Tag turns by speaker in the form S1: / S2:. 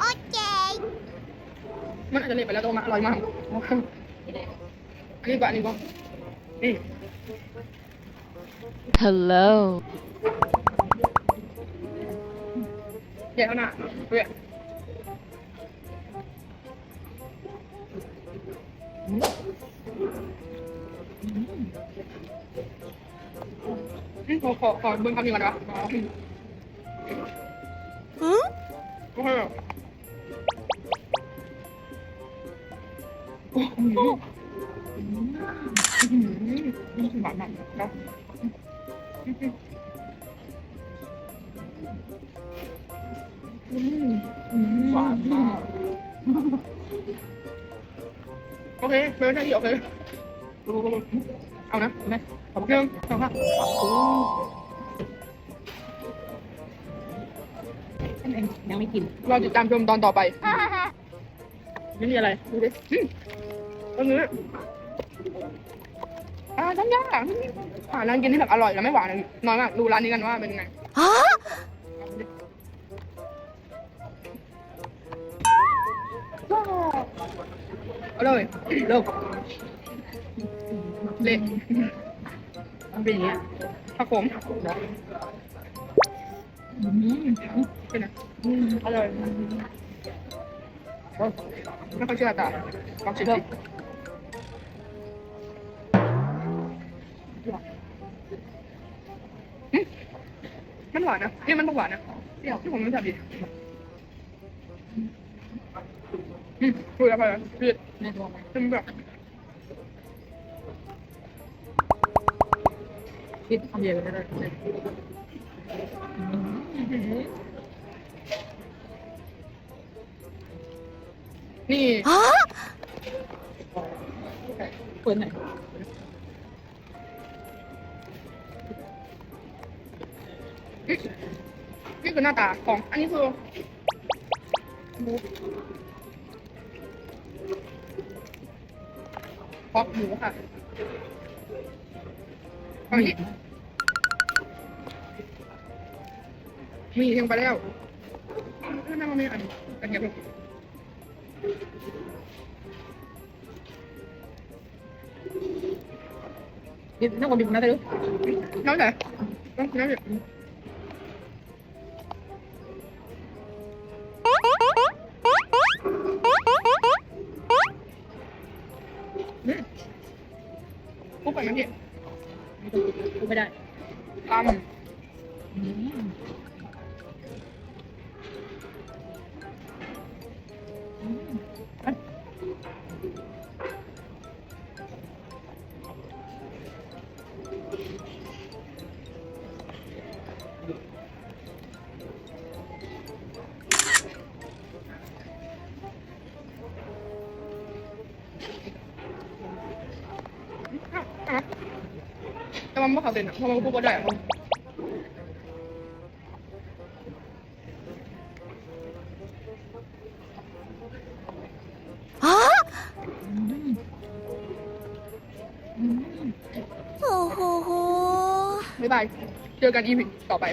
S1: โอเค
S2: มันอาจจะเละไปแล้วแต่ว่ามันอร่อยมากอันนี้ก็อันนี้ก็นี่
S3: Hello.
S2: เดี๋ยวนะเพื่อนอืม ขอขอขอเบิ้งคำนี้ก่อนนะอืม
S1: หืม
S2: โอเคโอ้โหอืมอืมหวานมากเนาะอืมอืมหวานมากโอเคเป็นหน้าที่โอเค เอานะเอาไหมขอบคุณหนึ่งสองค่ะ
S3: ฉันเองยังไม่กิน
S2: เราติดตามชมตอนต่อไป ไม่มีอะไร ดูดิอืมตรงนี้อ่าทั้งยากหาร้านกินที่แบบอร่อยแล้วไม่หวานน้อยมาก ดูร้านนี้กันว่าเป็นไง
S1: ฮะ
S2: เอาเลยเริ่ม เละ
S3: มันเป็นอย่างเงี้ย
S2: ผักขมอืมเป็นไง
S3: อืมอร่อย
S2: ไม่ค่อยเชื่อตาลองชิมสิอืมมันหวานนะนี่มันบอกหวานนะเดี๋ยวที่ผมไม่ทำดิอืมคุยอะไรนะพี่
S3: ในตัวมัน
S2: เป็นแบบ
S3: คิดคำเดียวกันได้เลย
S2: นี่
S1: ฮะ
S3: เปิดหน
S2: นี่คือหน้าตาของ อันนี้คือหมูพอกหมูค่ะ อันนี้มียังไปแล้วนั่นมันไม่อันอันเนี้ยลูก
S3: นี่นั่งคนดีคนนั้นได้หรือ
S2: น้อยไหนน้อยน้อยอืมปุ๊บไปมันเนี่ย
S3: กูไม่ได้
S2: ตำ
S3: อืมอืม
S2: แต่มันไม่เขาเด่นอะเพราะมันพูดก็ได้อะ
S1: ฮะ
S3: อืมอืม
S1: โอ้โห
S2: บ๊ายบาย เจอกันอีพีต่อไป